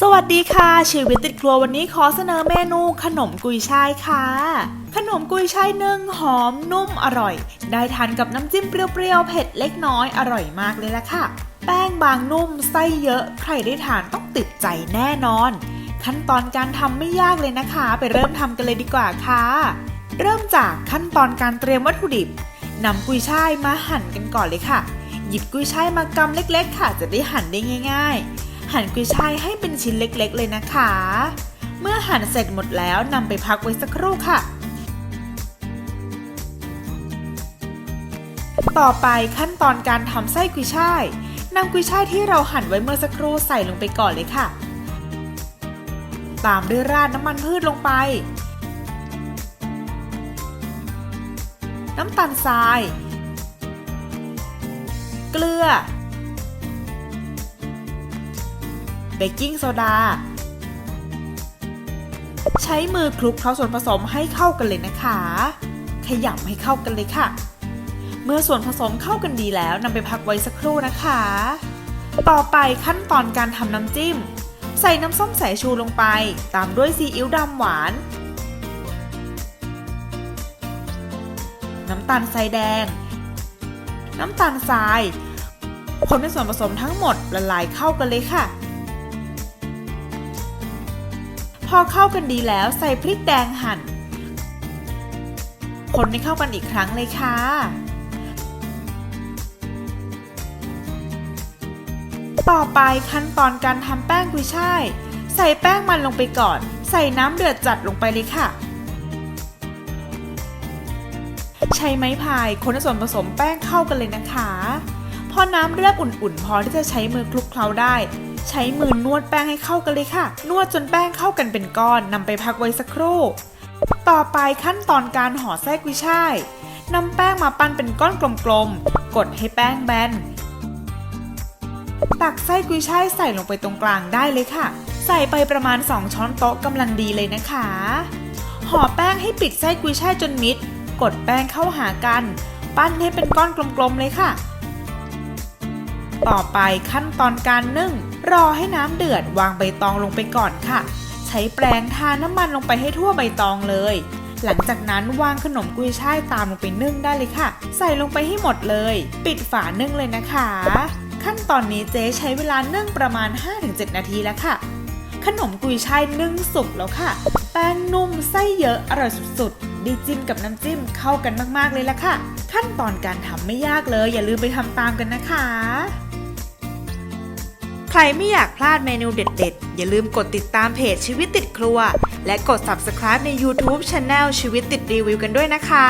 สวัสดีค่ะ ชีวิตติดครัววันนี้ขอเสนอเมนูขนมกุยช่ายค่ะ ขนมกุยช่ายนึ่งหอมนุ่มอร่อย ได้ทานกับน้ำจิ้มเปรี้ยวๆเผ็ดเล็กน้อยอร่อยมากเลยละค่ะ แป้งบางนุ่มไส้เยอะ ใครได้ทานต้องติดใจแน่นอน ขั้นตอนการทำไม่ยากเลยนะคะ ไปเริ่มทำกันเลยดีกว่าค่ะ เริ่มจากขั้นตอนการเตรียมวัตถุดิบนำกุยช่ายมาหั่นกันก่อนเลยค่ะ หยิบกุยช่ายมากำเล็ก ๆ ค่ะ จะได้หั่นได้ง่าย ๆ หั่นกุยช่ายให้เป็นชิ้นเล็กๆ เลยนะคะ เมื่อหั่นเสร็จหมดแล้วนำไปพักไว้สักครู่ค่ะ ต่อไปขั้นตอนการทำไส้กุยช่ายนำกุยช่ายที่เราหั่นไว้เมื่อสักครู่ใส่ลงไปก่อนเลยค่ะ ตามด้วยราดน้ำมันพืชลงไป น้ำตาลทราย เกลือ บกกิ้งโซดา ใช้มือคลุกเคล้าส่วนผสมให้เข้ากันเลยนะคะ ขยำให้เข้ากันเลยค่ะ เมื่อส่วนผสมเข้ากันดีแล้วนำไปพักไว้สักครู่นะคะ ต่อไปขั้นตอนการทำน้ำจิ้ม ใส่น้ำส้มสายชูลงไป ตามด้วยซีอิ๊วดำหวานน้ำตาลทรายแดง น้ำตาลทราย คนในส่วนผสมทั้งหมดละลายเข้ากันเลยค่ะ อเข้ากันดีแล้วใส่พริกแดงหั่น คนให้เข้ากันอีกครั้งเลยค่ะต่อไปขั้นตอนการทำแป้งกุยช่าย ใส่แป้งมันลงไปก่อน ใส่น้ำเดือดจัดลงไปเลยค่ะ ใช้ไม้พายคนส่วนผสมแป้งเข้ากันเลยนะคะ พอน้ำเลือดอุ่นๆ พอที่จะใช้มือคลุกเคล้าได้ ใช้มือนวดแป้งให้เข้ากันเลยค่ะ นวดจนแป้งเข้ากันเป็นก้อนนำไปพักไว้สักครู่ ต่อไปขั้นตอนการห่อไส้กุยช่ายนำแป้งมาปั้นเป็นก้อนกลมๆ กดให้แป้งแบน ตักไส้กุยช่ายใส่ลงไปตรงกลางได้เลยค่ะ ใส่ไปประมาณ 2 ช้อนโต๊ะกำลังดีเลยนะคะ ห่อแป้งให้ปิดไส้กุยช่ายจนมิด กดแป้งเข้าหากัน ปั้นให้เป็นก้อนกลมๆเลยค่ะ ต่อไปขั้นตอนการนึ่ง รอให้น้ำเดือดวางใบตองลงไปก่อนค่ะ ใช้แปรงทาน้ำมันลงไปให้ทั่วใบตองเลย หลังจากนั้นวางขนมกุยช่ายตามลงไปนึ่งได้เลยค่ะ ใส่ลงไปให้หมดเลย ปิดฝานึ่งเลยนะคะ ขั้นตอนนี้เจ๊ใช้เวลานึ่งประมาณ 5-7 นาทีแล้วค่ะ ขนมกุยช่ายนึ่งสุกแล้วค่ะ แป้งนุ่มไส้เยอะอร่อยสุดๆด้จิ้มกับน้ำจิ้มเข้ากันมาก ๆ เลยละค่ะ ขั้นตอนการทำไม่ยากเลย อย่าลืมไปทำตามกันนะคะ ใครไม่อยากพลาดเมนูเด็ดๆ อย่าลืมกดติดตามเพจชีวิตติดครัว และกด subscribe ใน YouTube Channel ชีวิตติดรีวิวกันด้วยนะคะ